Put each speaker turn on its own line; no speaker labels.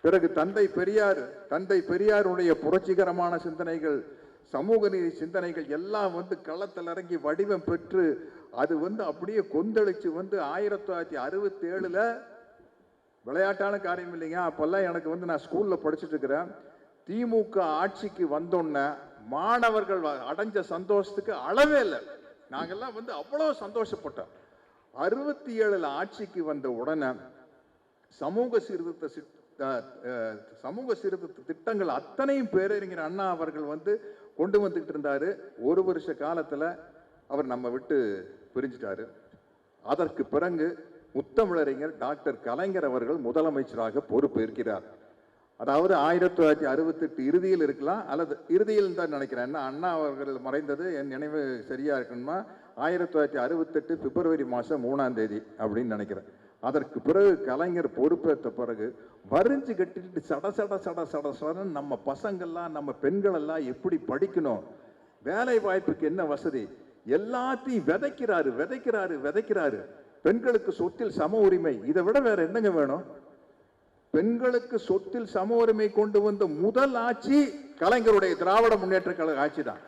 பிறகு தந்தை பெரியார் தந்தை பெரியாருடைய புரட்சிகரமான சிந்தனைகள் சமூக நீதி சிந்தனைகள் எல்லாம் வந்து களத்தில் இறங்கி வடிவம் பெற்று அது வந்து அப்படியே கொந்தளிச்சு வந்து ஆயிரத்தி தொள்ளாயிரத்தி அறுபத்தி விளையாட்டான காரியம் இல்லைங்க. அப்போல்லாம் எனக்கு வந்து நான் ஸ்கூலில் படிச்சுட்டு இருக்கிறேன். திமுக ஆட்சிக்கு வந்தோன்ன மாணவர்கள் அடைஞ்ச சந்தோஷத்துக்கு அளவே இல்லை. நாங்கள்லாம் வந்து அவ்வளோ சந்தோஷப்பட்டோம். அறுபத்தி ஏழில் ஆட்சிக்கு வந்த உடனே சமூக சீர்திருத்த சமூக சீர்திருத்த திட்டங்கள் அத்தனையும் பேரறிஞர் அண்ணா அவர்கள் வந்து கொண்டு வந்துக்கிட்டு இருந்தார். ஒரு வருஷ காலத்தில் அவர் நம்ம விட்டு பிரிஞ்சிட்டாரு. அதற்கு பிறகு முத்தமிழறிஞர் டாக்டர் கலைஞர் அவர்கள் முதலமைச்சராக பொறுப்பேற்கிறார். அதாவது ஆயிரத்தி தொள்ளாயிரத்தி அறுபத்தெட்டு இறுதியில் இருக்கலாம் அல்லது இறுதியில் தான் நினைக்கிறேன். என்ன அண்ணா அவர்கள் மறைந்தது என் நினைவு சரியா இருக்கணுமா? ஆயிரத்தி தொள்ளாயிரத்தி அறுபத்தெட்டு பிப்ரவரி மாதம் மூணாம் தேதி அப்படின்னு நினைக்கிறேன். அதற்கு பிறகு கலைஞர் பொறுப்பேற்ற பிறகு வரிஞ்சு கட்டிட்டு சட சட சட சட சடன் நம்ம பசங்கள்லாம் நம்ம பெண்களெல்லாம் எப்படி படிக்கணும்? வேலை வாய்ப்புக்கு என்ன வசதி? எல்லாத்தையும் விதைக்கிறாரு விதைக்கிறாரு விதைக்கிறாரு. பெண்களுக்கு சொத்தில் சம உரிமை. இதை விட வேற என்னங்க வேணும்? பெண்களுக்கு சொத்தில் சம உரிமை கொண்டு வந்த முதல் ஆட்சி கலைஞருடைய திராவிட முன்னேற்ற கழக ஆட்சி தான்